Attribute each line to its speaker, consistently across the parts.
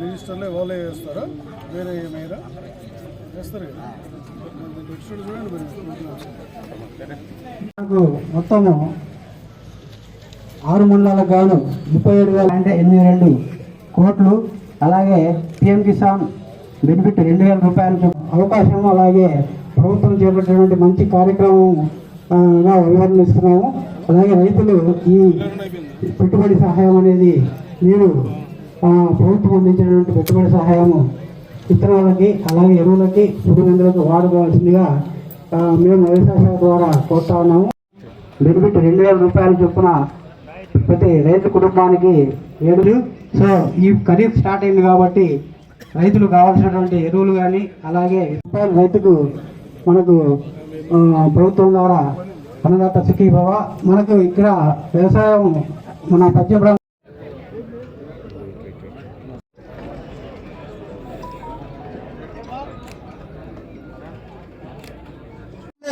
Speaker 1: మినిస్టర్లే వాళ్ళే వేస్తారా వేరే ఏమైనా వేస్తారు కదా. చూడండి
Speaker 2: మొత్తము ఆరు మండలాలకు గాను ముప్పై ఏడు వేల అంటే ఎనిమిది రెండు కోట్లు అలాగే పిఎం కిసాన్ బెనిఫిట్ రెండు వేల రూపాయల చొప్పున అవకాశం అలాగే ప్రభుత్వం చేపట్టినటువంటి మంచి కార్యక్రమం ఆ, అభివర్ణిస్తున్నాము. అలాగే రైతులు ఈ పెట్టుబడి సహాయం అనేది మీరు ప్రభుత్వం అందించినటువంటి పెట్టుబడి సహాయము విత్తనాలకి అలాగే ఎరువులకి పురుగు మందులకు వాడుకోవాల్సిందిగా మేము వ్యవసాయ శాఖ ద్వారా కోరుతా ఉన్నాము. బెనిఫిట్ రెండు వేల రూపాయల చొప్పున ప్రతి రైతు కుటుంబానికి ఏడు. సో ఈ ఖరీఫ్ స్టార్ట్ అయింది కాబట్టి రైతులు కావాల్సినటువంటి ఎరువులు కానీ అలాగే రూపాయలు రైతుకు మనకు ప్రభుత్వం ద్వారా అన్నదాత సుఖీభవ మనకు ఇక్కడ వ్యవసాయం మన
Speaker 3: పద్య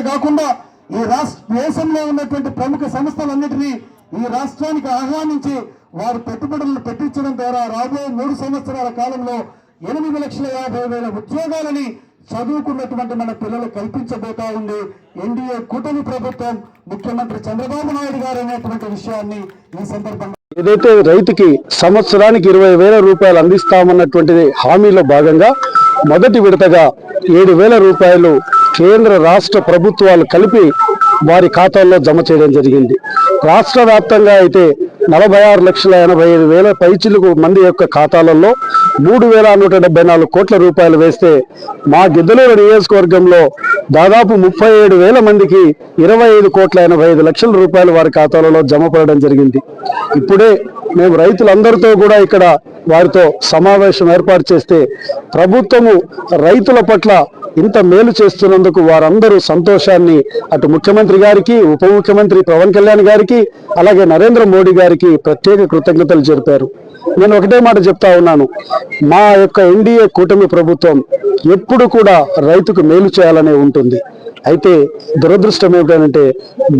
Speaker 3: కాకుండా ఈ రాష్ట్ర దేశంలో ఉన్నటువంటి ప్రముఖ సంస్థలన్నిటినీ ఈ రాష్ట్రానికి ఆహ్వానించి వారు పెట్టుబడులను పెట్టించడం ద్వారా రాబోయే మూడు సంవత్సరాల కాలంలో ఎనిమిది లక్షల యాభై వేల ఉద్యోగాలని చదువుకున్నటువంటి మన పిల్లలు కల్పించబోతా ఉంది. ఎన్డీఏ కూటమి ప్రభుత్వం ముఖ్యమంత్రి చంద్రబాబు నాయుడు గారు అనేటువంటి విషయాన్ని ఈ సందర్భంగా
Speaker 1: ఏదైతే రైతుకి సంవత్సరానికి ఇరవై వేల రూపాయలు అందిస్తామన్నటువంటిది హామీలో భాగంగా మొదటి విడతగా ఏడు వేల రూపాయలు కేంద్ర రాష్ట్ర ప్రభుత్వాలు కలిపి వారి ఖాతాల్లో జమ చేయడం జరిగింది. రాష్ట్ర వ్యాప్తంగా అయితే నలభై ఆరు లక్షల ఎనభై ఐదు వేల పైచిలుకు మంది యొక్క ఖాతాలలో మూడు వేల నూట డెబ్బై నాలుగు కోట్ల రూపాయలు వేస్తే మా గిద్దలూరు నియోజకవర్గంలో దాదాపు ముప్పై ఏడు వేల మందికి ఇరవై ఐదు కోట్ల ఎనభై ఐదు లక్షల రూపాయలు వారి ఖాతాలలో జమ పడడం జరిగింది. ఇప్పుడే మేము రైతులందరితో కూడా ఇక్కడ వారితో సమావేశం ఏర్పాటు చేస్తే ప్రభుత్వము రైతుల పట్ల ఇంత మేలు చేస్తున్నందుకు వారందరూ సంతోషాన్ని అటు ముఖ్యమంత్రి గారికి ఉప ముఖ్యమంత్రి పవన్ కళ్యాణ్ గారికి అలాగే నరేంద్ర మోడీ గారికి ప్రత్యేక కృతజ్ఞతలు జరిపారు. నేను ఒకటే మాట చెప్తా ఉన్నాను. మా యొక్క ఎన్డీఏ కూటమి ప్రభుత్వం ఎప్పుడు కూడా రైతుకు మేలు చేయాలనే ఉంటుంది. అయితే దురదృష్టం ఏమిటంటే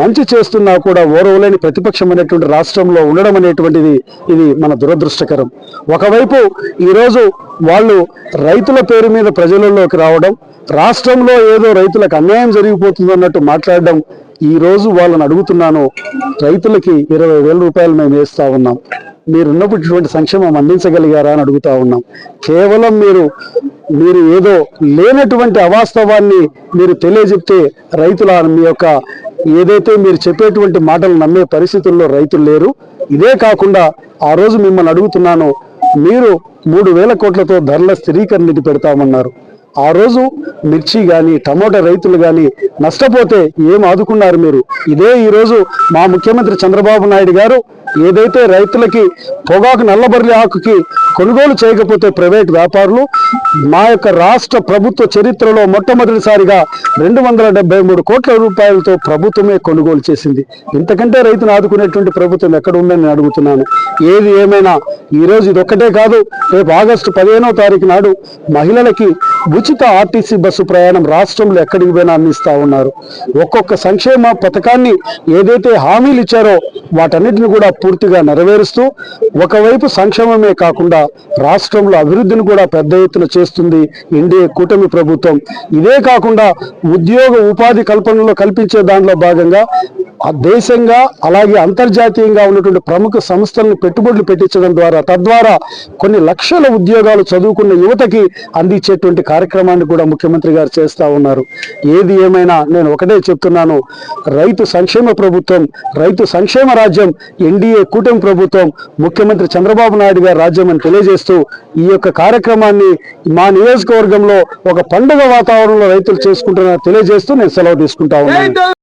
Speaker 1: మంచి చేస్తున్నా కూడా ఓరవలేని ప్రతిపక్షం అనేటువంటి రాష్ట్రంలో ఉండడం అనేటువంటిది ఇది మన దురదృష్టకరం. ఒకవైపు ఈరోజు వాళ్ళు రైతుల పేరు మీద ప్రజలలోకి రావడం రాష్ట్రంలో ఏదో రైతులకు అన్యాయం జరిగిపోతుంది అన్నట్టు మాట్లాడడం ఈరోజు వాళ్ళని అడుగుతున్నాను. రైతులకి ఇరవై వేల రూపాయలు మేము వేస్తా ఉన్నాం. మీరున్నప్పుడు ఇటువంటి సంక్షేమం అందించగలిగారా అని అడుగుతా ఉన్నాం. కేవలం మీరు మీరు ఏదో లేనటువంటి అవాస్తవాన్ని మీరు తెలియజెప్తే రైతుల మీ యొక్క ఏదైతే మీరు చెప్పేటువంటి మాటలు నమ్మే పరిస్థితుల్లో రైతులు లేరు. ఇదే కాకుండా ఆ రోజు మిమ్మల్ని అడుగుతున్నాను మీరు మూడు వేల కోట్లతో ధరల స్థిరీకరణకి పెడతామన్నారు. ఆ రోజు మిర్చి కానీ టమోటా రైతులు కానీ నష్టపోతే ఏం ఆదుకున్నారు మీరు? ఇదే ఈ రోజు మా ముఖ్యమంత్రి చంద్రబాబు నాయుడు గారు ఏదైతే రైతులకి పొగాకు నల్లబర్లి ఆకుకి కొనుగోలు చేయకపోతే ప్రైవేట్ వ్యాపారులు మా యొక్క రాష్ట్ర ప్రభుత్వ చరిత్రలో మొట్టమొదటిసారిగా రెండు వందల డెబ్బై మూడు కోట్ల రూపాయలతో ప్రభుత్వమే కొనుగోలు చేసింది. ఇంతకంటే రైతును ఆదుకునేటువంటి ప్రభుత్వం ఎక్కడ ఉందని నేను అడుగుతున్నాను. ఏది ఏమైనా ఈరోజు ఇదొక్కటే ఇది ఒక్కటే కాదు రేపు ఆగస్టు పదిహేనో తారీఖు నాడు మహిళలకి ఉచిత ఆర్టీసీ బస్సు ప్రయాణం రాష్ట్రంలో ఎక్కడికి పోయినా అందిస్తూ ఉన్నారు. ఒక్కొక్క సంక్షేమ పథకాన్ని ఏదైతే హామీలు ఇచ్చారో వాటన్నిటిని కూడా పూర్తిగా నెరవేరుస్తూ ఒకవైపు సంక్షేమమే కాకుండా రాష్ట్రంలో అభివృద్ధిని కూడా పెద్ద ఎత్తున చేస్తుంది ఎన్డీఏ కూటమి ప్రభుత్వం. ఇదే కాకుండా ఉద్యోగ ఉపాధి కల్పనలో కల్పించే దానిలో భాగంగా దేశంగా అలాగే అంతర్జాతీయంగా ఉన్నటువంటి ప్రముఖ సంస్థలను పెట్టుబడులు పెట్టించడం ద్వారా తద్వారా కొన్ని లక్షల ఉద్యోగాలు చదువుకున్న యువతకి అందించేటువంటి కార్యక్రమాన్ని కూడా ముఖ్యమంత్రి గారు చేస్తా ఉన్నారు. ఏది ఏమైనా నేను ఒకటే చెప్తున్నాను. రైతు సంక్షేమ ప్రభుత్వం రైతు సంక్షేమ రాజ్యం ఎన్డీ ఎన్డీఏ కూటమి ప్రభుత్వం ముఖ్యమంత్రి చంద్రబాబు నాయుడు గారి రాజ్యం అని తెలియజేస్తూ ఈ యొక్క కార్యక్రమాన్ని మా నియోజకవర్గంలో ఒక పండుగ వాతావరణంలో రైతులు చేసుకుంటున్నారని తెలియజేస్తూ నేను సెలవు తీసుకుంటా ఉన్నాను.